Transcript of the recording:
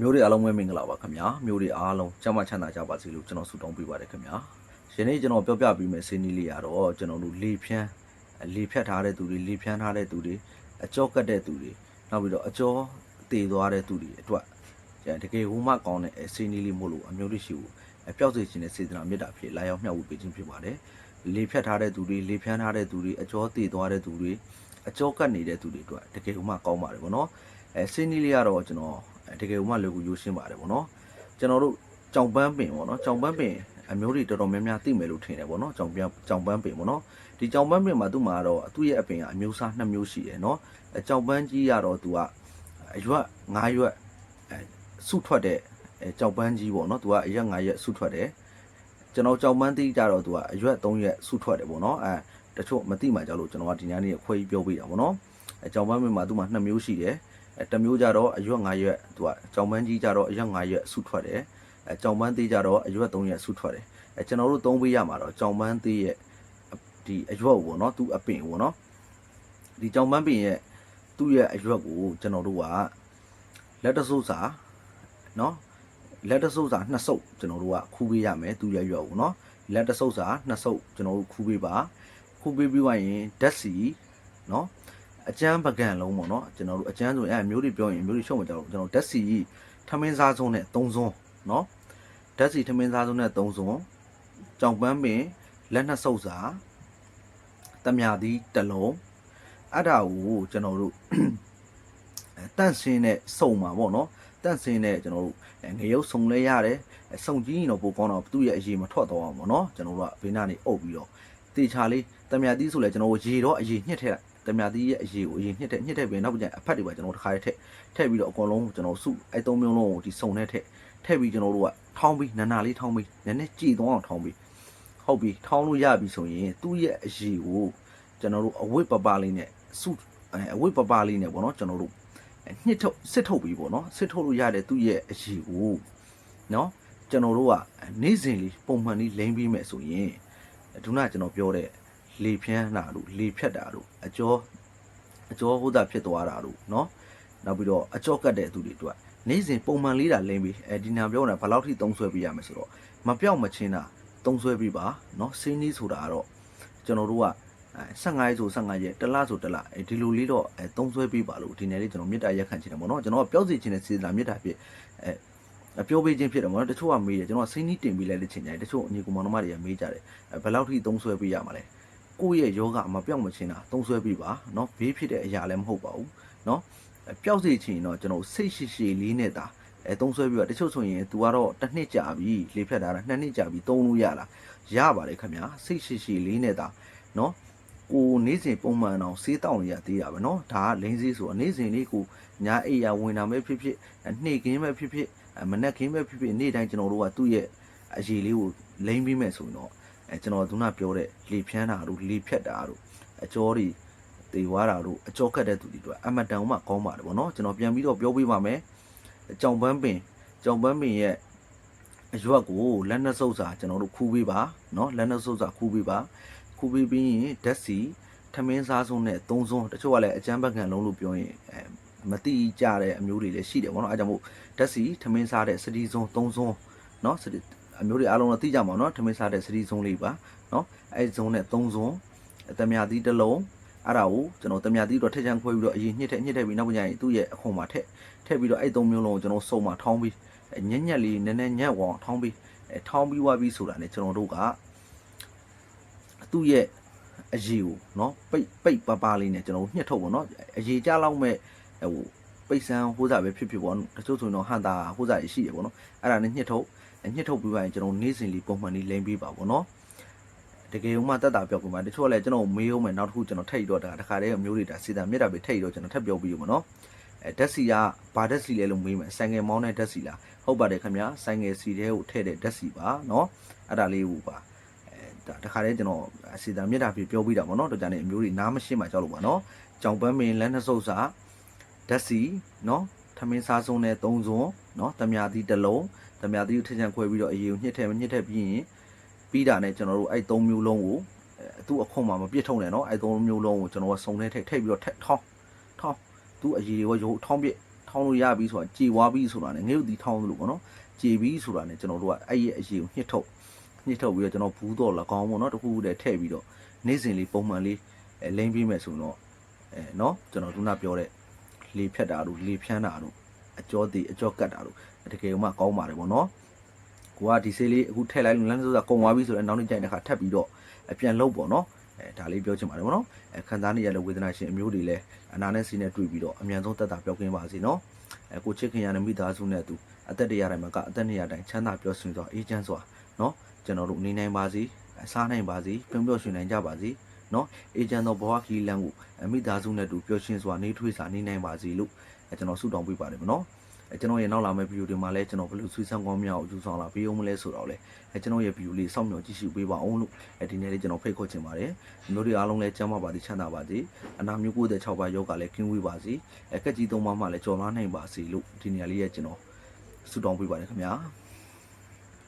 မျိုးတွေအားလုံးပဲမင်္ဂလာပါခင်ဗျာမျိုးတွေအားလုံးကျမ်းမာချမ်းသာကြပါစေလို့ကျွန်တော်ဆုတောင်းပေးပါတယ်ခင်ဗျာယနေ့ကျွန်တော်ပြောပြပေးမယ့်စီးနီးလေးကတော့ကျွန်တော်တို့လေဖြန်းလေဖြတ်ထားတဲ့သူတွေလေဖြန်းထားတဲ့သူတွေအကြောကတ်တဲ့သူတွေနောက်ပြီးတော့အကြောတည်သွားတဲ့သူတွေအတွက်တကယ်ဟိုမှကောင်းတဲ့စီးနီးလေးမို့လို့အမျိုးတွေရှိဘူးအပြောက်စေခြင်းနဲ့စေတနာမေတ္တာဖြစ်လာရောက်မျှဝေပေးခြင်းဖြစ်ပါတယ်လေဖြတ်ထားတဲ့သူတွေလေဖြန်းထားတဲ့သူတွေအကြောတည်သွားတဲ့သူတွေအကြောကတ်နေတဲ့သူတွေအတွက်တကယ်ဟိုမှကောင်းပါတယ်ဗောနော်အဲစီးနီးလေးကတော့ကျွန်တော်အဲ တကယ်ဥမလွယ်ကူရိုးရှင်းပါတယ်ဗောနော်ကျွန်တော်တို့ကြောင်ပန်းပင်ဗောနော်ကြောင်ပန်းပင်အမျိုးတွေတော်တော်များများသိမယ်လို့ထင်တယ်ဗောနော်ကြောင်ပြန်ကြောင်ပန်းပင်ဗောနော်ဒီကြောင်ပန်းပင်မှာသူ့မှာတော့သူ့ရဲ့အပင်ကအမျိုးအစားနှစ်မျိုးရှိတယ်နော်အဲကြောင်ပန်းကြီးကတော့သူကအရွက်၅ရွက်အဲဆုထွက်တဲ့အဲကြောင်ပန်းကြီးဗောနော်သူကအရွက်၅ရွက်ဆုထွက်တယ်ကျွန်တော်ကြောင်ပန်းသီးကြတော့သူကအရွက်၃ရွက်ဆုထွက်တယ်ဗောနော်အဲတချို့မသိမှကြောက်လို့ကျွန်တော်ကဒီညနေခွဲကြီးပြောပေးတာဗောနော်အဲကြောင်ပန်းပင်မှာသူ့မှာနှစ်မျိုးရှိတယ် အဲတစ်မျိုးကြတော့အရွက်9ရွက်သူကကြောင်ပန်းကြီးကြတော့အရွက်9ရွက်ဆုထွက်တယ်အဲကြောင်ပန်းသေးကြတော့အရွက်3ရွက်ဆုထွက်တယ်အဲကျွန်တော်တို့သုံးပေးရမှာတော့ကြောင်ပန်းသေးရဲ့ဒီအရွက်ကိုပေါ့နော်သူအပင်ပေါ့နော်ဒီကြောင်ပန်းပင်ရဲ့သူ့ရဲ့အရွက်ကိုကျွန်တော်တို့ကလက်တဆုပ်စာနော်လက်တဆုပ်စာနှစ်ဆုပ်ကျွန်တော်တို့ကခူးပေးရမယ်သူ့ရဲ့ရွက်ကိုနော်လက်တဆုပ်စာနှစ်ဆုပ်ကျွန်တော်တို့ခူးပေးပါခူးပေးပြီးသွားရင်ဓာတ်စီနော် အကျန်းပကံလုံးပေါ့နော်ကျွန်တော်တို့အကျန်းဆိုရင်အဲမျိုးတွေပြောရင်မျိုးတွေရှုံးမကြတော့ကျွန်တော်ဓာတ်စီထမင်းစားစုံးနဲ့၃စုံနော်ဓာတ်စီထမင်းစားစုံးနဲ့၃စုံကြောင်ပန်းပင်လက်နှစ်ဆုပ်စာတမြသီးတစ်လုံးအဲ့ဒါကိုကျွန်တော်တို့အဲတန့်စင်းနဲ့စုံမှာပေါ့နော်တန့်စင်းနဲ့ကျွန်တော်တို့အဲငရုတ်စုံလဲရတယ်အဲစုံကြီးရင်တော့ပိုကောင်းတော့သူ့ရဲ့အရေးမထွက်တော့အောင်ပေါ့နော်ကျွန်တော်တို့ကဘေးနားနေအုပ်ပြီးတော့တေချာလေးတမြသီးဆိုလဲကျွန်တော်တို့ရေတော့အရေးညှစ်ထည့်လိုက် တမြသီးရဲ့အရေးကိုအရင်ညှစ်တဲ့ညှစ်တဲ့ပြင်နောက်ပြန်အဖက်တွေပါကျွန်တော်တစ်ခါတည်းထည့်ထည့်ပြီးတော့အကုန်လုံးကျွန်တော်စုအဲသုံးမျိုးလုံးကိုဒီစုံနဲ့ထည့်ထည့်ပြီးကျွန်တော်တို့ကထောင်းပြီးနာနာလေးထောင်းပြီးနည်းနည်းကြည်သွားအောင်ထောင်းပြီးဟုတ်ပြီထောင်းလို့ရပြီဆိုရင်သူ့ရဲ့အရေးကိုကျွန်တော်တို့အဝတ်ပပလေးနဲ့စုအဲအဝတ်ပပလေးနဲ့ပေါ့နော်ကျွန်တော်တို့ညှစ်ထုတ်စစ်ထုတ်ပြီးပေါ့နော်စစ်ထုတ်လို့ရတဲ့သူ့ရဲ့အရေးကိုနော်ကျွန်တော်တို့ကနေ့စဉ်လေးပုံမှန်လေးလိမ့်ပြီးမယ်ဆိုရင်ဒုနာကျွန်တော်ပြောတဲ့ လေဖြန်းတာတို့လေဖြတ်တာတို့အကျော်အကျော်ဟိုးတာဖြစ်သွားတာတို့เนาะနောက်ပြီးတော့အကျော်ကတ်တဲ့သူတွေအတွက်နေ့စဉ်ပုံမှန်လေးတာလင်းပြီးအဲဒီနာပြောတာဘယ်လောက်ထိသုံးဆွဲပြရမလဲဆိုတော့မပြောက်မချင်းတာသုံးဆွဲပြပါเนาะစင်းနီးဆိုတာကတော့ကျွန်တော်တို့ကအဲ15ရက်ဆို15ရက်တစ်လဆိုတစ်လအဲဒီလိုလေးတော့အဲသုံးဆွဲပြပါလို့ဒီနေ့လေးကျွန်တော်မေတ္တာရက်ခံချင်တယ်ပေါ့เนาะကျွန်တော်ကပြောစီချင်တဲ့စေတနာမေတ္တာဖြစ်အဲအပြောပေးခြင်းဖြစ်တယ်ပေါ့နော်တချို့ကမေးတယ်ကျွန်တော်ကစိတ်နီးတင်ပေးလိုက်တဲ့ချိန်တိုင်းတချို့အညီကောင်မောင်နှမတွေကမေးကြတယ်အဲဘယ်လောက်ထိသုံးဆွဲပြရမှာလဲ ကိုယ့်ရဲ့ယောဂမပြောက်မချင်းတာသုံးဆွဲပြီးပါเนาะဘေးဖြစ်တဲ့အရာလည်းမဟုတ်ပါဘူးเนาะပျောက်စေချင်တော့ကျွန်တော်စိတ်ရှိရှိလေးနဲ့တာအဲသုံးဆွဲပြီးတော့တချို့ဆိုရင် तू ကတော့တစ်နှစ်ကြာပြီလေဖြတ်တာတာနှစ်နှစ်ကြာပြီသုံးလို့ရလားရပါတယ်ခင်ဗျာစိတ်ရှိရှိလေးနဲ့တာเนาะကိုနေ့စဉ်ပုံမှန်အောင်စေးတောင်းနေရသေးတာပဲเนาะဒါကလိန်စေးဆိုတော့နေ့စဉ်လေးကိုညာအိယာဝင်တာပဲဖြစ်ဖြစ်နှိတ်ခင်းပဲဖြစ်ဖြစ်မနက်ခင်းပဲဖြစ်ဖြစ်နေ့တိုင်းကျွန်တော်တို့ကသူ့ရဲ့အရေးလေးကိုလိန်ပြီးမဲ့ဆိုရင်တော့ အဲကျွန်တော်ခုနပြောတဲ့လေဖြန်းတာတို့လေဖြတ်တာတို့အကျော်တွေတေဝါတာတို့အကျော်ခတ်တဲ့သူတွေတို့အမတန်မှကောင်းပါတယ်ဗောနော်ကျွန်တော်ပြန်ပြီးတော့ပြောပြပါမယ်ကြောင်ပန်းပင်ကြောင်ပန်းပင်ရဲ့အရွက်ကိုလက်နှစ်ဆုပ်စာကျွန်တော်တို့ခူးပေးပါเนาะလက်နှစ်ဆုပ်စာခူးပေးပါခူးပေးပြီးရင်ဓာတ်စီထမင်းစားစုံနဲ့သုံးစုံတချို့ကလည်းအကျန်းဘက်ကန်လုံးလို့ပြောရင်အဲမတိကြတဲ့အမျိုးတွေလည်းရှိတယ်ဗောနော်အဲကြောင့်မို့ဓာတ်စီထမင်းစားတဲ့စတီစုံသုံးစုံเนาะစတီ အမျိုးတွေအားလုံးတော့သိကြမှာเนาะထမင်းစားတဲ့စရီဇုံလေးပါเนาะအဲဇုံနဲ့၃ဇုံတမြသီးတစ်လုံးအဲ့ဒါကိုကျွန်တော်တမြသီးတော့ထက်ချန်ခွဲပြီးတော့အရင်ညှစ်ထက်ညှစ်ထက်ပြီးနောက်ပြန်ရင်သူ့ရဲ့အခွန်မှာထက်ထက်ပြီးတော့အဲ့၃မျိုးလုံးကိုကျွန်တော်စုံမှာထောင်းပြီးညက်ညက်လေးနည်းနည်းညက်ဝအောင်ထောင်းပြီးအဲထောင်းပြီးွားပြီးဆိုတာ ਨੇ ကျွန်တော်တို့ကသူ့ရဲ့အရေးကိုเนาะပိတ်ပိတ်ပပလေးနဲ့ကျွန်တော်ညှစ်ထုတ်ပေါ့เนาะအရေးကြလောက်မဲ့ဟိုပိတ်ဆန်းဟိုးစားပဲဖြစ်ဖြစ်ပေါ့တချို့ဆိုရင်တော့ဟန်တာဟိုးစားရရှိရပေါ့เนาะအဲ့ဒါ ਨੇ ညှစ်ထုတ် ညှစ်ထုတ်ပြီးပါရင်ကျွန်တော်နေ့စဉ်လေးပုံမှန်လေးလိမ့်ပေးပါဗောနော်တကယ်လို့မှတက်တာပြောက်ပြီးမှတချို့ကလည်းကျွန်တော်မေးအောင်မယ်နောက်တစ်ခုကျွန်တော်ထိတ်တော့တာတခါတည်းမျိုးတွေဒါစီတာမြစ်တာပဲထိတ်တော့ကျွန်တော်ထပ်ပြောပြီးဗောနော်အဲဓာတ်စီကဘာဓာတ်စီလဲလို့မေးမယ်ဆိုင်ငယ်မောင်းတဲ့ဓာတ်စီလားဟုတ်ပါတယ်ခင်ဗျာဆိုင်ငယ်စီတဲကိုထည့်တဲ့ဓာတ်စီပါနော်အဲ့ဒါလေးကိုပါအဲဒါတခါတည်းကျွန်တော်စီတာမြစ်တာပြပြောပြီးတာဗောနော်တော့ကြတဲ့မျိုးတွေနားမရှင်းမှကြောက်လို့ပါနော်ကြောင်ပန်းမင်းလက်နှစ်ဆုပ်စာဓာတ်စီနော်ထမင်းစားစုံနဲ့၃စုံ နော်တမြာသီးတစ်လုံးတမြာသီးကိုထင်ချန်ခွဲပြီးတော့အရေကိုညှစ်ထည့်ညှစ်ထည့်ပြီးရင်ပြီးတာနဲ့ကျွန်တော်တို့အဲ့၃မျိုးလုံးကိုသူ့အခွန်မှာမပြစ်ထုံနဲ့နော်အဲ့၃မျိုးလုံးကိုကျွန်တော်ကစုံထဲထည့်ထည့်ပြီးတော့ထက်ထောင်းထောင်းသူ့အရေကိုရုပ်ထောင်းပြစ်ထောင်းလို့ရပြီဆိုတာကြေဝါပြီဆိုတာနဲ့ငရုတ်သီးထောင်းလို့ပေါ့နော်ကြေပြီဆိုတာနဲ့ကျွန်တော်တို့ကအဲ့ရဲ့အရေကိုညှစ်ထုတ်ညှစ်ထုတ်ပြီးတော့ကျွန်တော်ဘူးတော့၎င်းပေါ့နော်တခုခုတည်းထည့်ပြီးတော့နေ့စဉ်လေးပုံမှန်လေးလိမ့်ပြီးမယ်ဆိုတော့အဲနော်ကျွန်တော်ခုနပြောတဲ့လေဖြတ်တာတို့လေဖြန်းတာတို့ အကျော်တီအကျော်ကတ်တာတို့တကယ်မှကောင်းပါတယ်ပေါ့နော်ကိုကဒီဆေးလေးအခုထည့်လိုက်လို့လမ်းဆိုတာကုံသွားပြီဆိုတော့နောက်နေ့ကျရင်တစ်ခါထပ်ပြီးတော့အပြန်လုံးပေါ့နော်အဲဒါလေးပြောချင်ပါတယ်ပေါ့နော်အဲခံစားနေရတဲ့ဝေဒနာရှင်အမျိုးတွေလည်းအနာနဲ့စီနဲ့တွေ့ပြီးတော့အမြန်ဆုံးတက်တာပြောကင်းပါစေနော်အဲကိုချစ်ခင်ရတဲ့မိသားစုနဲ့အတူအသက်တရတိုင်းမှာကအသက်နေရတိုင်းချမ်းသာပျော်ရွှင်စွာအေးချမ်းစွာနော်ကျွန်တော်တို့နေနိုင်ပါစေအစားနိုင်ပါစေပြုံးပျော်ရွှင်နိုင်ကြပါစေ နော်အေးချမ်းသောဘဝခီးလန်းကိုအမိသားစုနဲ့အတူပျော်ရွှင်စွာနေထွေးစွာနေနိုင်ပါစေလို့အဲကျွန်တော်ဆုတောင်းပေးပါတယ်မနော်အဲကျွန်တော်ရဲ့နောက်လာမယ့်ဗီဒီယိုတွေမှာလည်းကျွန်တော်ဘယ်လိုဆွေးဆန်းကောင်းများကိုယူဆောင်လာပေးအောင်မလဲဆိုတော့လေအဲကျွန်တော်ရဲ့ဗီဒီယိုလေးစောင့်မျှော်ကြည့်ရှုပေးပါအောင်လို့အဲဒီနေ့လေးကျွန်တော်ဖိတ်ခေါ်ချင်ပါတယ်မျိုးတွေအားလုံးလည်းကျမ်းမာပါစေချမ်းသာပါစေအနာမျိုး96ပါးယောဂလည်းကင်းဝေးပါစေအဲကက်ကြီးသုံးပါးမှလည်းကြော်လွှားနိုင်ပါစေလို့ဒီနေရာလေးရဲ့ကျွန်တော်ဆုတောင်းပေးပါတယ်ခင်ဗျာ